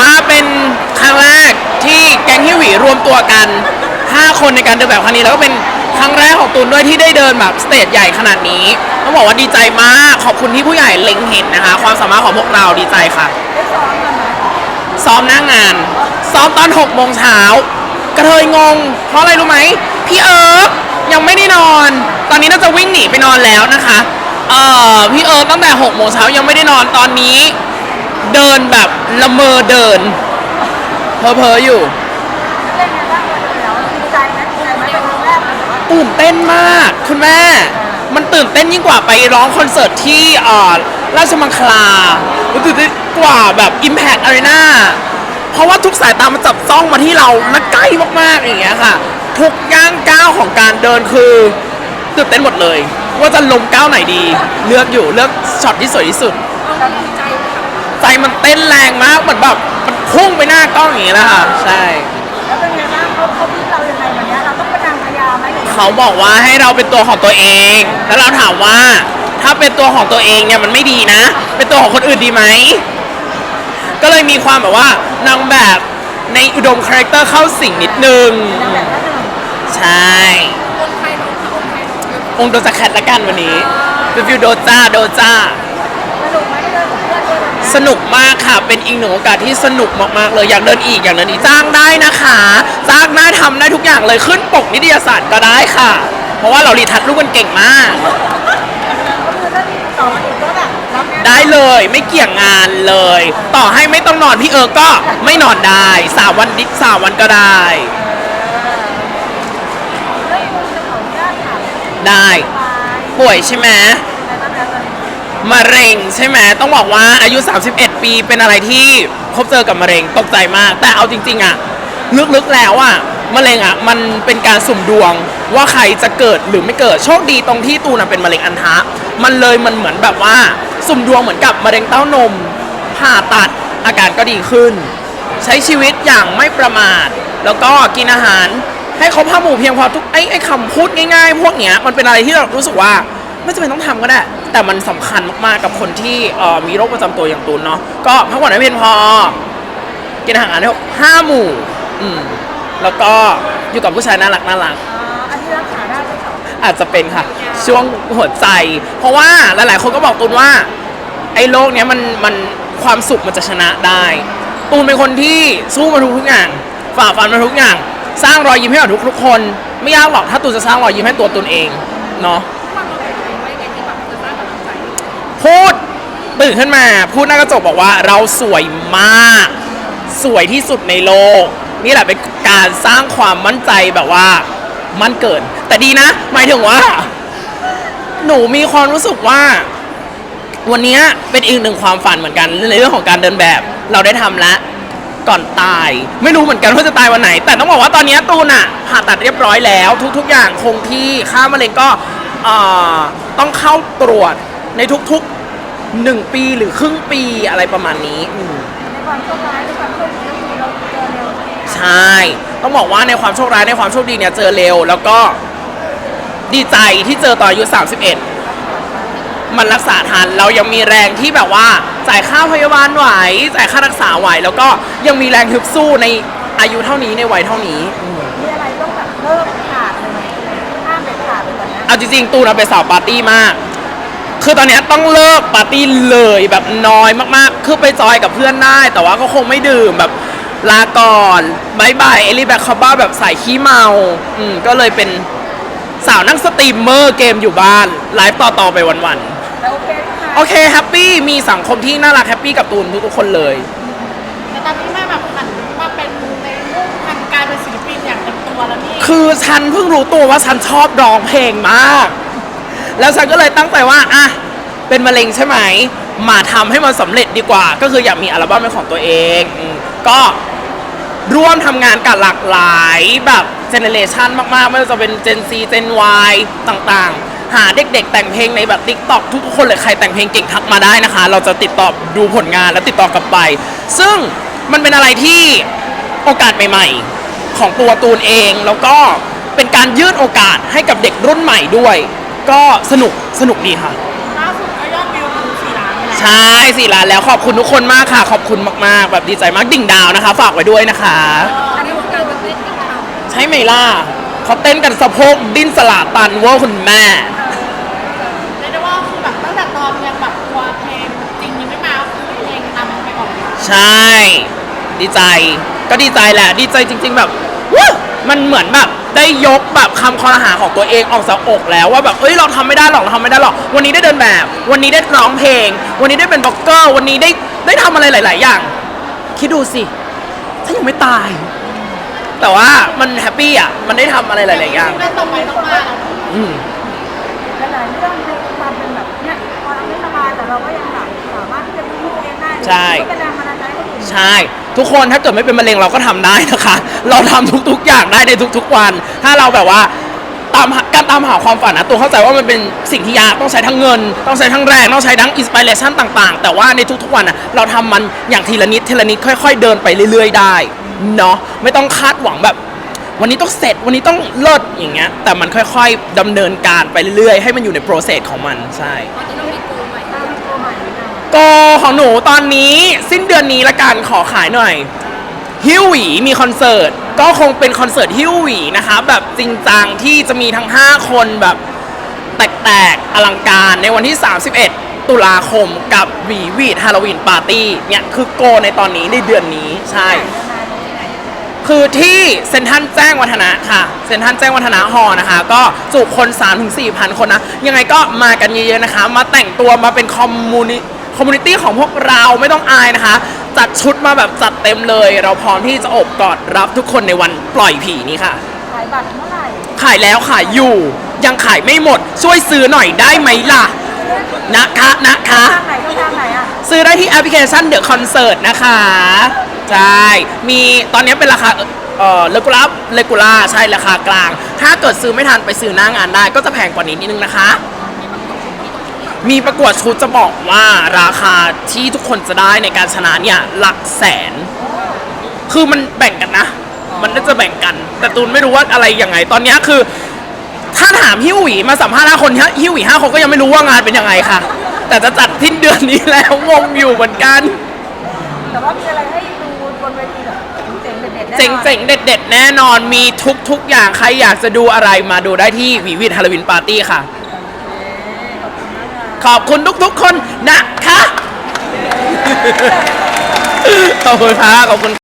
ว่าเป็นครั้งแรกที่แก๊งฮิวหวีรวมตัวกัน 5 คนในการเดินแบบครั้งนี้แล้วก็เป็นครั้งแรกของตูนด้วยที่ได้เดินแบบสเตจใหญ่ขนาดนี้ต้องบอกว่าดีใจมากขอบคุณที่ผู้ใหญ่เล็งเห็นนะคะ ความสามารถของพวกเราดีใจค่ะ ซ้อมกันไหมซ้อมน้างงาน ซ้อมตอน6โมงเช้ากระเทยงง เพราะอะไรรู้ไหมพี่เอิร์กยังไม่ได้นอน ตอนนี้น่าจะวิ่งหนีไปนอนแล้วนะคะเอ่อพี่เอิร์กตั้งแต่6โมงเช้ายังไม่ได้นอนตอนนี้ เดินแบบละเมอเดินเพอเพอๆอยู่ เป็นไงบ้างเดินแล้วดีใจไหมดีใจไหมเป็นครั้งแรกเลยแต่ว่าตื่นเต้นมาก คุณแม่ มันตื่นเต้นยิ่งกว่าไปร้องคอนเสิร์ตที่เอ่อราชมังคลาตื่นเต้นกว่าแบบ Impact Arena เพราะว่าทุกสายตามันจับจ้องมาที่เราและใกล้มากๆอย่างเงี้ยค่ะ ทุกย่างก้าวของการเดินคือตื่นเต้นหมดเลย ว่าจะลงก้าวไหนดี เลือกอยู่เลือกช็อตที่สวยที่สุด เราดีใจ มคะใจมันเต้นแรงมากเหมือนแบบมันพุ่งไปหน้ากล้องอย่างเงี้ยนะคะใช่ แล้วเป็นไงบ้างเขาเขาพูดเรายังไงวันเนี้ยเราต้องเป็นนางพญาไหมหรือยังไงเขาบอกว่าให้เราเป็นตัวของตัวเอง แล้วเราถามว่า ถ้าเป็นตัวของตัวเองเนี่ยมันไม่ดีนะ เป็นตัวของคนอื่นดีไหม ก็เลยมีความแบบว่านางแบบในอุดมคาแรคเตอร์เข้าสิงนิดนึง นางแบบก็หนึ่งใช่ องค์โดจะแคทละกันวันนี้เป็นฟิวโดจ้าโดจ้า สนุกมากค่ะ เป็นอีกหนึ่งโอกาสที่สนุกมากๆเลย อยากเดินอีก อยากเดินอีก จ้างได้นะคะ จ้างได้ทำได้ทุกอย่างเลย ขึ้นปกนิตยสารก็ได้ค่ะ เพราะว่าเรารีทัชรูปกันเก่งมาก ก็คือถ้ามีต่อมาอีกก็แบบรับแน่ได้เลยไม่เกี่ยงงานเลย ต่อให้ไม่ต้องนอนพี่เอิร์กก็ไม่นอนได้สามวันดิสามวันก็ได้ เรื่องคุณจะขออนุญาตถามได้ ป่วยใช่ไหม มะเร็งใช่ไหมต้องบอกว่าอายุ 31 ปีเป็นอะไรที่พบเจอกับมะเร็งตกใจมาก แต่เอาจริง ๆอะลึกๆแล้วอะมะเร็งอะมันเป็นการสุ่มดวงว่าใครจะเกิดหรือไม่เกิดโชคดีตรงที่ตูนอะเป็นมะเร็งอันทะ มันเลยมันเหมือนแบบว่า สุ่มดวงเหมือนกับมะเร็งเต้านม ผ่าตัดอาการก็ดีขึ้น ใช้ชีวิตอย่างไม่ประมาท แล้วก็กินอาหารให้ครบห้าหมู่เพียงพอทุกไอ้ไอ้คำพูดง่ายๆ พวกเนี้ยมันเป็นอะไรที่เรารู้สึกว่า ไม่จำเป็นต้องทำก็ได้ แต่มันสำคัญมากๆกับคนที่เอ่อมีโรคประจำตัวอย่างตูนเนาะก็พักผ่อนให้เพียงพอ กินอาหารให้ครบห้าหมู่ อืมแล้วก็อยู่กับผู้ชายน่ารักน่ารักอ่าอันนี้รักษาได้ไหมคะอาจจะเป็นค่ะ ช่วงหัวใจ เพราะว่าหลายๆ คนก็บอกตูนว่า ไอ้โรคเนี้ยมันมันความสุขมันจะชนะได้ ตูนเป็นคนที่สู้มาทุกทุกๆอย่างฝ่าฟันมาทุกอย่าง สร้างรอยยิ้มให้กับทุกทุกๆคน ไม่ยากหรอกถ้าตูนจะสร้างรอยยิ้มให้ตัวตูนเองเนาะ พูดตื่นขึ้นมาพูดหน้ากระจกบอกว่าเราสวยมาก สวยที่สุดในโลก นี่แหละเป็นการสร้างความมั่นใจแบบว่ามั่นเกิน แต่ดีนะ หมายถึงว่า หนูมีความรู้สึกว่า วันนี้เป็นอีกหนึ่งความฝันเหมือนกันในเรื่องของการเดินแบบ เราได้ทำแล้วก่อนตาย ไม่รู้เหมือนกันว่าจะตายวันไหน แต่ต้องบอกว่าตอนนี้ตูนอะผ่าตัดเรียบร้อยแล้ว ทุก ๆ อย่างคงที่ค่ามะเร็งก็ต้องเข้าตรวจ ในทุกๆหนึ่งปีหรือครึ่งปีอะไรประมาณนี้อืม ในความโชคร้ายในความโชคดีก็คือเราเจอเร็วใช่ไหมคะใช่ ต้องบอกว่าในความโชคร้ายในความโชคดีเนี่ยเจอเร็ว แล้วก็ดีใจที่เจอตอนอายุ 31 มันรักษาทัน เรายังมีแรงที่แบบว่าจ่ายค่าพยาบาลไหว จ่ายค่ารักษาไหว แล้วก็ยังมีแรงฮึบสู้ในอายุเท่านี้ในวัยเท่านี้อืมมีอะไรต้องแบบเลิกขาดเลยไหมห้ามเด็ดขาดเลยก่อนนะเอาจริงๆ ตูนเป็นสาวปาร์ตี้มาก คือตอนเนี้ยต้องเลิกปาร์ตี้เลยแบบน้อยมากๆ คือไปจอยกับเพื่อนได้ แต่ว่าก็คงไม่ดื่มแบบลาก่อนบายบายเอลิแบ็คคาบ้าแบบใส่ขี้เมาอืมก็เลยเป็นสาวนั่งสตรีมเมอร์เกมอยู่บ้าน ไลฟ์ต่อ ๆ ไปวัน แล้วโอเคใช่ไหมๆโอเคแฮปปี้มีสังคมที่น่ารักแฮปปี้กับตูนทุกๆคนเลย แต่ตอนนี้แม่แบบหันมาเป็นในมุ่งทางการเป็นศิลปินอย่างเต็มตัวแล้วนี่คือฉันเพิ่งรู้ตัวว่าฉันชอบร้องเพลงมาก แล้วฉันก็เลยตั้งใจว่าอะเป็นมะเร็งใช่ไหม มาทำให้มันสำเร็จดีกว่า ก็คืออยากมีอัลบั้มเป็นของตัวเองอืมก็ร่วมทำงานกับหลากหลายแบบเจเนเรชันมากๆ ไม่ว่าจะเป็น Gen Z Gen Y ต่างๆ หาเด็กๆ แต่งเพลงในแบบ TikTok ทุกคนเลยใครแต่งเพลงเก่งทักมาได้นะคะ เราจะติดต่อดูผลงานและติดต่อกลับไป ซึ่งมันเป็นอะไรที่โอกาสใหม่ๆ ของตัวตูนเอง แล้วก็เป็นการยืดโอกาสให้กับเด็กรุ่นใหม่ด้วย ก็สนุกสนุกดีค่ะ ล่าสุดก็ยอดวิวทะลุสี่ล้านไปแล้วใช่สี่ล้านแล้วขอบคุณทุกคนมากค่ะ ขอบคุณมากๆ แบบดีใจมากดิ่งดาวนะคะ ฝากไว้ด้วยนะคะอันนี้วงการเป็นเล่นที่ทใช่ไหมล่ะเขาเต้นกันสะโพกดิ้นสลาตันเว่าคุณแม่ เรียกได้ว่าคือแบบตั้งแต่ตอนยังแบบตัวเพลงจริงยังไม่มาก็คือเพลงนำไปก่อนเลยใช่ ดีใจ ก็ดีใจแหละ ดีใจจริง ๆ แบบว้าวมันเหมือนแบบ ได้ยกแบบคำคอรหาของตัวเองออกจากอกแล้วว่าแบบเอ้ยเราทำไม่ได้หรอกเราทำไม่ได้หรอก วันนี้ได้เดินแบบ วันนี้ได้ร้องเพลง วันนี้ได้เป็นบล็อกเกอร์ วันนี้ได้ได้ทำอะไรหลาย ๆ อย่าง คิดดูสิถ้ายังไม่ตาย แต่ว่ามันแฮปปี้อะมันได้ทำอะไรหลาย ๆ อย่างเรื่องต่อไปต้องมาแล้วอืมำหลายๆเรื่องในความเป็นแบบเนี่ยพอเราไม่สบายแต่เราก็ยังแบบสามารถที่จะพึ่งตัวเองได้ใช่ ก็เป็นแรงบันดาล ใช่ ทุกคนถ้าเกิดไม่เป็นมะเร็งเราก็ทำได้นะคะ เราทำทุกๆอย่างได้ในทุกๆวัน ถ้าเราแบบว่าตามหาการตามหาความฝันนะตัวเข้าใจว่ามันเป็นสิ่งที่ยากต้องใช้ทั้งเงิน ต้องใช้ทั้งแรงต้องใช้ทั้งอินสปิเรชันต่างๆ แต่ว่าในทุกๆวันอะเราทำมันอย่างทีละนิดทีละนิดค่อย ๆ เดินไปเรื่อย ๆ ได้เนาะไม่ต้องคาดหวังแบบ วันนี้ต้องเสร็จวันนี้ต้องเลิศอย่างเงี้ยแต่มันค่อยๆดำเนินการไปเรื่อยๆ ให้มันอยู่ในโปรเซสของมันใช่ ตอนนี้เรามีตัวใหม่ตาม โกของหนูตอนนี้สิ้นเดือนนี้ละกันขอขายหน่อย ฮิวหวีมีคอนเสิร์ต ก็คงเป็นคอนเสิร์ตฮิวหวีนะคะแบบจริงจังที่จะมีทั้ง 5 คนแบบแตกๆอลังการในวันที่ 31 ตุลาคมกับวีวีดฮาโลวีนปาร์ตี้เนี่ยคือโกในตอนนี้ในเดือนนี้ใช่ คือที่เซนทรัลแจ้งวัฒนะค่ะเซนทรัลแจ้งวัฒนะฮอนะคะ ก็จุคน 3-4,000คนนะ ยังไงก็มากันเยอะๆนะคะ มาแต่งตัวมาเป็นคอมมูนิ คอมมูนิตี้ของพวกเราไม่ต้องอายนะคะ จัดชุดมาแบบจัดเต็มเลย เราพร้อมที่จะอบกอดรับทุกคนในวันปล่อยผีนี้ค่ะ ขายบัตรเมื่อไหร่ขายแล้วขายอยู่ ยังขายไม่หมด ช่วยซื้อหน่อยได้ไหมล่ะ นะคะนะคะ ทางไหนก็ทางไหนอะซื้อได้ที่แอปพลิเคชันเดอะคอนเสิร์ตนะคะ ใช่ มีตอนนี้เป็นราคาเอ่อเลกูล่าเลกูล่าใช่ราคากลาง ถ้าเกิดซื้อไม่ทันไปซื้อหน้างานได้ก็จะแพงกว่านี้นิดนึงนะคะ มีประกวดชุดจะบอกว่าราคาที่ทุกคนจะได้ในการชนะเนี่ยหลักแสน คือมันแบ่งกันนะ มันน่าจะแบ่งกัน แต่ตูนไม่รู้ว่าอะไรยังไง ตอนเนี้ยคือ ถ้าถามฮิวหวีมาสัมภาษณ์ห้าคนฮิวหวีห้าคนก็ยังไม่รู้ว่างานเป็นยังไงค่ะ แต่จะจัดทิ้นเดือนนี้แล้วงงอยู่เหมือนกัน แต่ว่ามีอะไรให้ดูบนเวทีแบบเจ๋งๆเด็ดๆแน่นอนเจ๋งๆเด็ด ๆ แน่นอนมีทุกๆอย่างใครอยากจะดูอะไรมาดูได้ที่วีวิดฮาโลวีนปาร์ตี้ค่ะ ขอบคุณทุกๆคนนะคะ ขอบคุณค่ะขอบคุณ